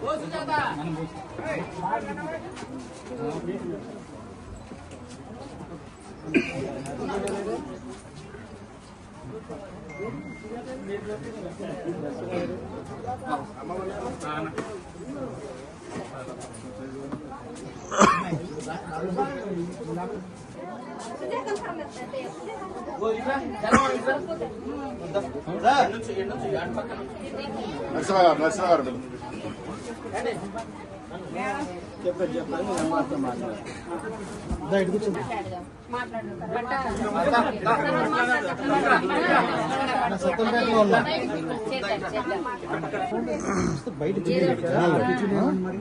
Bos jatah. Narasimha గారు నరసింహ గారు చెప్పండి చెప్పండి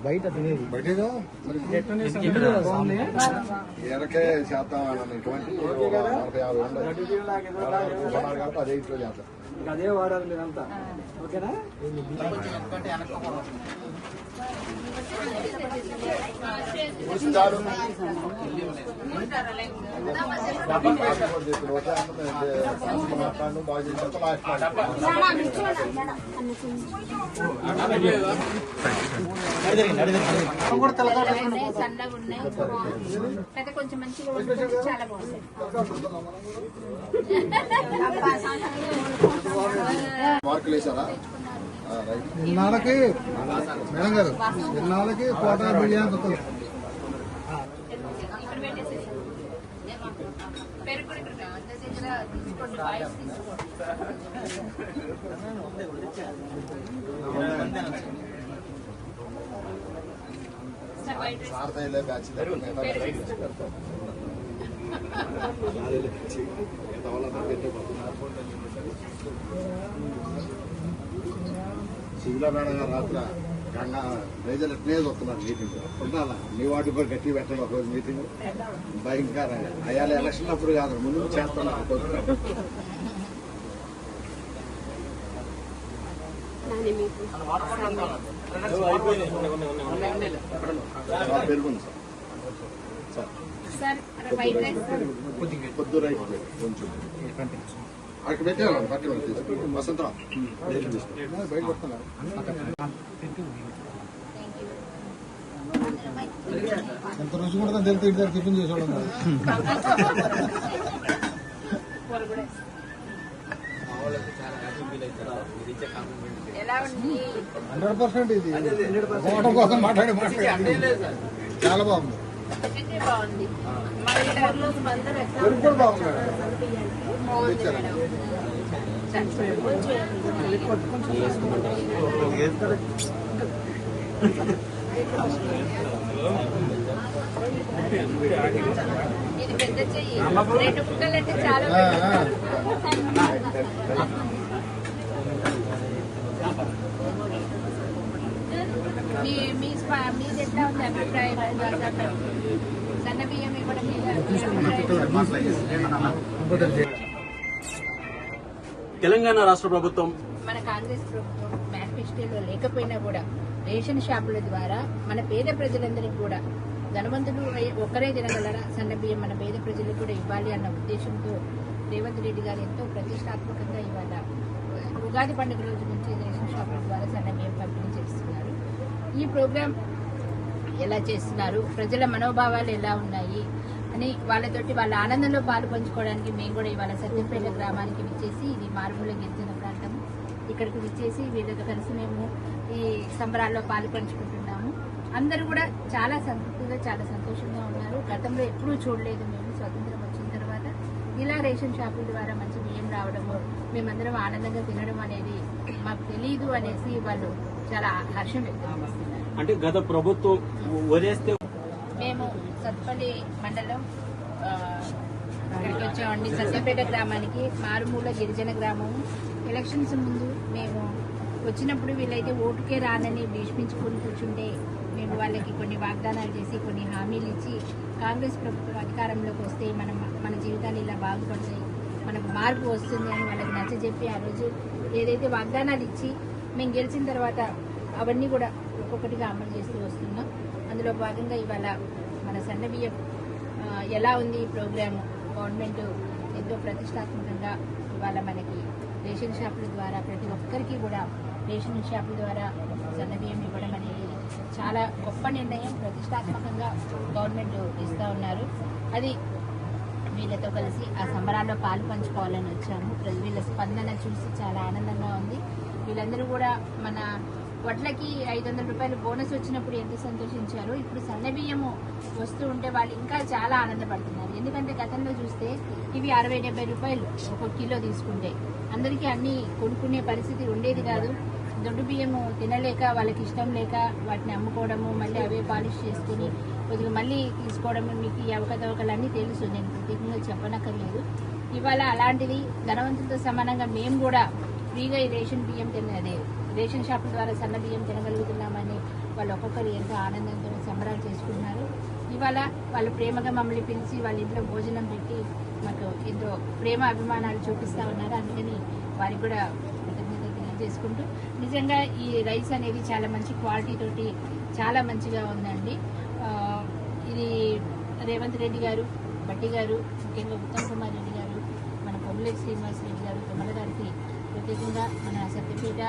బయట తినేది ఉండదు కొన్నారు కాబట్టి అదే ఇంట్లో అదే వాడాలి మీరంతా ఓకేనా? చూసి చాలు సన్నగా ఉన్నాయి కొంచెం మంచిగా చాలా బాగుంది మార్కులు వేసారా ఇన్నాళ్ళకి మేడం గారు ఇన్నాళ్ళకి కోట బిర్యానీ സാർഥയിലെ ബാച്ചിലെ നാലിലെ ബാച്ച് గంగా ప్రజలు ఎట్లే వస్తున్నారు మీటింగ్? ఉండాలా? నీ వాటి కూడా గట్టి పెట్టండి ఒక రోజు మీటింగ్. భయంకరంగా అయ్యాల ఎలక్షన్ అప్పుడు కాదు ముందు చేస్తున్నారు పెరుగుంది సార్. సార్. పొద్దు రైట్ కొంచెం. అక్కడ వసంతరావు బయట పెడుతున్నారు ఎంత రుచి కూడా తెలితే ఇంటి దగ్గర టిఫిన్ చేసేవాళ్ళం హండ్రెడ్ పర్సెంట్ ఇది. ఓటం కోసం మాట్లాడి మాట్లాడి చాలా బాగుంది. బాగుంది. బాగుంది మేడం. బాగుంది మేడం. సరే, కొంచెం ఇది పెద్ద చెయ్యి రెండు ముక్కలు అంటే చాలా మీ మీ స్పా- మీది ఎట్లా ఉంది అభిప్రాయం సన్న బియ్యం ఇవ్వడం మీద తెలంగాణ రాష్ట్ర ప్రభుత్వం మన కాంగ్రెస్ ప్రభుత్వం మేనిఫెస్టోలో లేకపోయినా కూడా రేషన్ షాపుల ద్వారా మన పేద ప్రజలందరికీ కూడా ధనవంతులు ఒక్కరే తినగలరా? సన్న బియ్యం మన పేద ప్రజలకు కూడా ఇవ్వాలి అన్న ఉద్దేశంతో రేవంత్ రెడ్డి గారు ఎంతో ప్రతిష్టాత్మకంగా ఇవాళ ఉగాది పండుగ రోజు నుంచి రేషన్ షాపుల ద్వారా సన్న బియ్యం పంపిణీ చేస్తున్నారు. ఈ ప్రోగ్రాం ఎలా చేస్తున్నారు? ప్రజల మనోభావాలు ఎలా ఉన్నాయి? అని వాళ్ళతోటి వాళ్ళ ఆనందంలో పాలు పంచుకోవడానికి మేము కూడా ఇవాళ సత్యంపేట గ్రామానికి విచ్చేసి ఇది మారుమూల గిరిజన ప్రాంతం. ఇక్కడికి విచ్చేసి వీళ్ళతో కలిసి మేము ఈ సంబరాల్లో పాలు పంచుకుంటున్నాము. అందరూ కూడా చాలా సంతృప్తిగా చాలా సంతోషంగా ఉన్నారు. గతంలో ఎప్పుడూ చూడలేదు మేము స్వతంత్రం వచ్చిన తర్వాత. ఇలా రేషన్ షాపుల ద్వారా మంచి బియ్యం రావడము మేమందరం ఆనందంగా తినడం అనేది మాకు తెలియదు అనేసి వాళ్ళు చాలా హర్షం వ్యక్తం చేస్తున్నారు. అంటే గత ప్రభుత్వం వదిలేస్తే మేము సత్పల్లి మండలం ఇక్కడికి వచ్చామండి. సత్యపేట గ్రామానికి మారుమూల గిరిజన గ్రామం. ఎలక్షన్స్ ముందు మేము వచ్చినప్పుడు వీళ్ళైతే ఓటుకే రానని భీష్మించుకొని కూర్చుంటే మేము వాళ్ళకి కొన్ని వాగ్దానాలు చేసి కొన్ని హామీలు ఇచ్చి కాంగ్రెస్ ప్రభుత్వం అధికారంలోకి వస్తే మనం మన జీవితాలు ఇలా బాగుపడతాయి. మనకు మార్పు వస్తుంది అని వాళ్ళకి నచ్చజెప్పి ఆ రోజు ఏదైతే వాగ్దానాలు ఇచ్చి మేము గెలిచిన తర్వాత అవన్నీ కూడా ఒక్కొక్కటిగా అమలు చేస్తూ అందులో భాగంగా ఇవాళ మన సన్న బియ్యం ఎలా ఉంది ఈ ప్రోగ్రాము? గవర్నమెంట్ ఎంతో ప్రతిష్టాత్మకంగా ఇవాళ మనకి రేషన్ షాపుల ద్వారా ప్రతి ఒక్కరికి కూడా రేషన్ షాపుల ద్వారా సన్నబియ్యం ఇవ్వడం అనేది చాలా గొప్ప నిర్ణయం ప్రతిష్టాత్మకంగా గవర్నమెంట్ ఇస్తూ ఉన్నారు. అది వీళ్ళతో కలిసి ఆ సంబరాల్లో పాలు పంచుకోవాలని వచ్చాము. వీళ్ళ స్పందన చూసి చాలా ఆనందంగా ఉంది. వీళ్ళందరూ కూడా మన వడ్లకి ఐదు వందల రూపాయలు బోనస్ వచ్చినప్పుడు ఎంత సంతోషించారో ఇప్పుడు సన్న బియ్యము వస్తూ ఉంటే వాళ్ళు ఇంకా చాలా ఆనందపడుతున్నారు. ఎందుకంటే గతంలో చూస్తే ఇవి అరవై డెబ్బై రూపాయలు ఒక కిలో తీసుకుంటే. అందరికీ అన్ని కొనుక్కునే పరిస్థితి ఉండేది కాదు. దొడ్డు బియ్యము తినలేక వాళ్ళకి ఇష్టం లేక వాటిని అమ్ముకోవడము మళ్ళీ అవే పాలిష్ చేసుకుని కొద్దిగా మళ్ళీ తీసుకోవడము మీకు ఈ అవకతవకలన్నీ తెలుసు. నేను ప్రత్యేకంగా చెప్పనక్కర్లేదు. ఇవాళ అలాంటిది ధనవంతులతో సమానంగా మేము కూడా ఫ్రీగా ఈ రేషన్ బియ్యం తిన్నదే. రేషన్ షాపుల ద్వారా సన్నబియ్యం తినగలుగుతున్నామని వాళ్ళు ఒక్కొక్కరు ఎంతో ఆనందంతో సంబరాలు చేసుకుంటున్నారు. ఇవాళ వాళ్ళు ప్రేమగా మమ్మల్ని పిలిచి వాళ్ళ ఇంట్లో భోజనం పెట్టి మాకు ఎంతో ప్రేమ అభిమానాలు చూపిస్తా ఉన్నారు. అందుకని వారికి కూడా కృతజ్ఞతలు తెలియజేసుకుంటూ నిజంగా ఈ రైస్ అనేది చాలా మంచి క్వాలిటీ తోటి చాలా మంచిగా ఉందండి. ఇది రేవంత్ రెడ్డి గారు బట్టి గారు ముఖ్యంగా ఉత్తమ్ కుమార్ రెడ్డి గారు మన పొంగులేటి శ్రీనివాస్ రెడ్డి గారు తుమ్మల గారికి ప్రత్యేకంగా మన సత్యపేట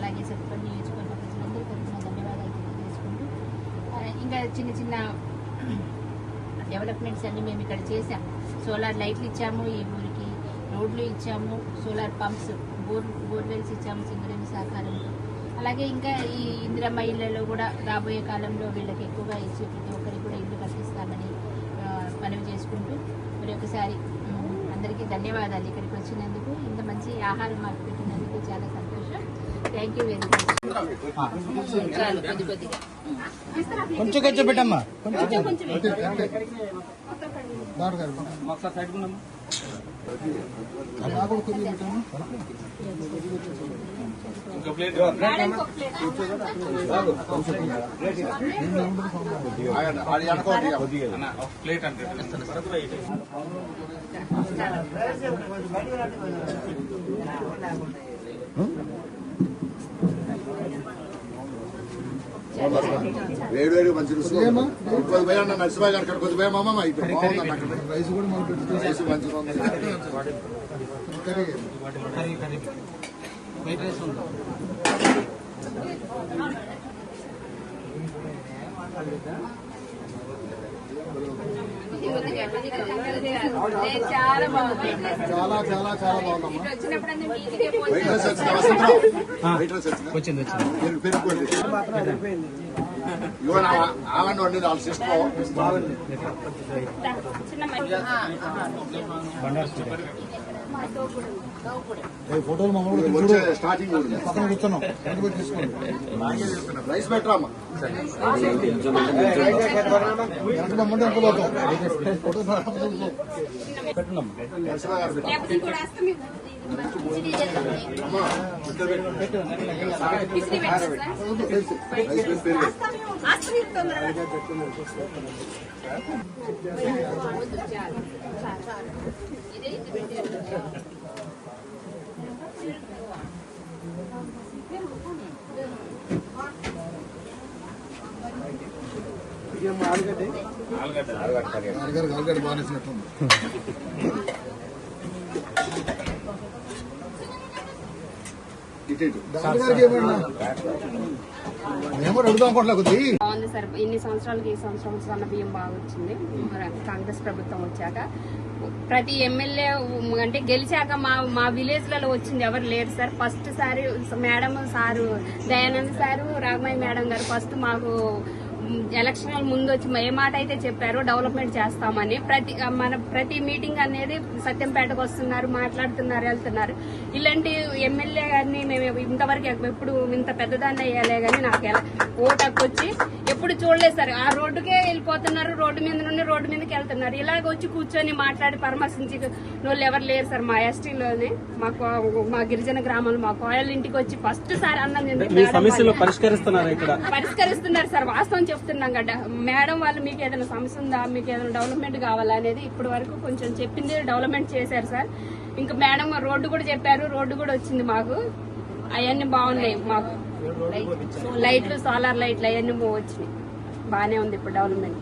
అలాగే సత్యపల్లి నియోజకవర్గ ప్రజలందరి తరఫున ధన్యవాదాలు తెలియజేసుకుంటూ ఇంకా చిన్న చిన్న డెవలప్మెంట్స్ అన్ని మేము ఇక్కడ చేసాం సోలార్ లైట్లు ఇచ్చాము ఈ ఊరికి రోడ్లు ఇచ్చాము సోలార్ పంప్స్ బోర్ బోర్వెల్స్ ఇచ్చాము సింగరేణి సహకారంతో అలాగే ఇంకా ఈ ఇందిరమ్మ ఇళ్ళలో కూడా రాబోయే కాలంలో వీళ్ళకి ఎక్కువగా ఇచ్చి ప్రతి ఒక్కరికి కూడా ఇల్లు కట్టిస్తామని మనవి చేసుకుంటూ మరి ఒకసారి అందరికీ ధన్యవాదాలు ఇక్కడికి వచ్చినందుకు. ఇంత మంచి ఆహారం మాకు పెట్టినందుకు చాలా సంతోషం. థ్యాంక్ యూ వెరీ మచ్ చాలు కొద్ది కొద్దిగా కొంచెం కొంచెం పెట్టమ్మా కొంచెం దాడు గారు ఒకసారి సైడ్ ఉన్నాము అలా కూడా కొద్దిగా పెట్టమ్మా ఇంకో ప్లేట్ ఆడి అనుకోండి అన్న ఒక ప్లేట్ అంటే వేడి వేడి మంచి? కొద్ది పోయి అన్న నరసింహ గారు కొద్ది పోయి అమ్మమ్మ ఇటు బాగుందన్న అక్కడ. రైస్ కూడా మంచిగా ఉంది. కర్రీ చాలా బాగుంది చాలా చాలా చాలా బాగుందమ్మా వచ్చిందా వసంతరావు వైట్ రైస్ వచ్చిందా వచ్చింది వచ్చింది పెరుగు- పెరుగుకోండి ఇవ్వండి ఆగండి వండి వాళ్ళ సిస్టర్ ఏ ఫోటోలు చూడు. స్టార్టింగ్ పక్కన కూర్చున్నాం. రైస్ బొమ్మంటే వెనక పోతాం ఫోటో పెట్టున్నాం నరసింహ గారు పెట్టు. అమ్మా, ఇక్కడ పెట్టు. రైస్ పెట్టి పెరుగు. అడిగారు అడిగారు బాగా నచ్చినట్టుంది ఇటు ఇటు. డాక్టర్ గారికి ఏమన్నా మేము కూడా అడుగుదాం అనుకోవట్లే కొద్ది బాగుంది సార్. ఇన్ని సంవత్సరాలకి ఈ సంవత్సరం సన్న బియ్యం బాగా వచ్చింది. కాంగ్రెస్ ప్రభుత్వం వచ్చాక ప్రతి ఎమ్మెల్యే అంటే గెలిచాక మా మా విలేజ్లలో వచ్చింది ఎవరు లేరు సార్. ఫస్ట్ సారి madam sir Dayanand sir Raghamayya madam గారు ఫస్ట్ మాకు ఎలక్షన్ ముందు వచ్చి ఏ మాట అయితే చెప్పారో డెవలప్మెంట్ చేస్తామని ప్రతి మన ప్రతి మీటింగ్ అనేది సత్యంపేటకు వస్తున్నారు మాట్లాడుతున్నారు వెళ్తున్నారు. ఇలాంటి ఎమ్మెల్యే గారిని మేము ఇంతవరకు ఎప్పుడు ఇంత పెద్దదాన్ని అయ్యాలే కానీ నాకు ఎలా ఓటు హక్కు వచ్చి ఎప్పుడు చూడలేదు సార్. ఆ రోడ్డుకే వెళ్ళిపోతున్నారు రోడ్డు మీద నుండి రోడ్డు మీదకి వెళ్తున్నారు. ఇలాగ వచ్చి కూర్చొని మాట్లాడి పరామర్శించి వాళ్ళు ఎవరు లేరు సార్ మా ఎస్టీలోనే మాకు మా గిరిజన గ్రామంలో మా కోయల ఇంటికి వచ్చి ఫస్ట్ సార్ అన్నం సమస్యలు. పరిష్కరిస్తున్నారా పరిష్కరిస్తున్నారు సార్. వాస్తవం చెప్తున్నాం కదా. మేడం వాళ్ళు మీకు ఏదైనా సమస్య ఉందా? మీకు ఏదైనా డెవలప్మెంట్ కావాలా అనేది ఇప్పటి వరకు కొంచెం చెప్పింది డెవలప్మెంట్ చేశారు సార్. ఇంకా మేడం రోడ్డు కూడా చెప్పారు రోడ్డు కూడా వచ్చింది మాకు. అవన్నీ బాగున్నాయి మాకు. లైట్లు సోలార్ లైట్లు అవన్నీ వచ్చినాయి. బాగానే ఉంది ఇప్పుడు డెవలప్మెంట్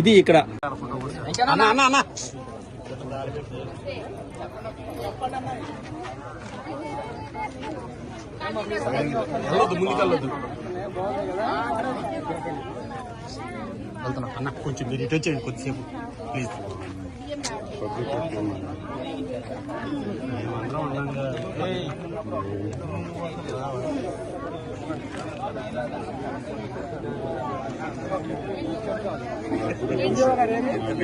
ఇది ఇక్కడ. అన్న అన్న అన్న వెళ్ళొద్దు ముందుకు వెళ్ళొద్దు వెళ్తున్నా. అన్న కొంచెం మీరు ఇటు వచ్చేయండి కొద్దిసేపు. ప్లీజ్.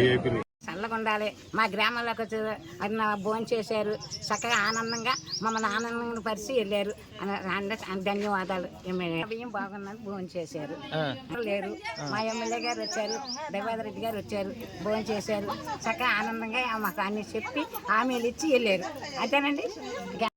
ఏయ్. చల్లగా ఉండాలి మా గ్రామంలోకి వచ్చి అన్న భోజనం చేశారు. చక్కగా ఆనందంగా మమ్మల్ని ఆనందంగా పరిచి వెళ్ళారు. ధన్యవాదాలు. బియ్యం బాగున్నది భోజనం చేశారు. లేరు మా ఎమ్మెల్యే గారు వచ్చారు దేవాద రెడ్డి గారు వచ్చారు భోజనం చేశారు. చక్కగా ఆనందంగా మాకు అన్ని చెప్పి హామీలు ఇచ్చి వెళ్ళారు. అంతేనండి?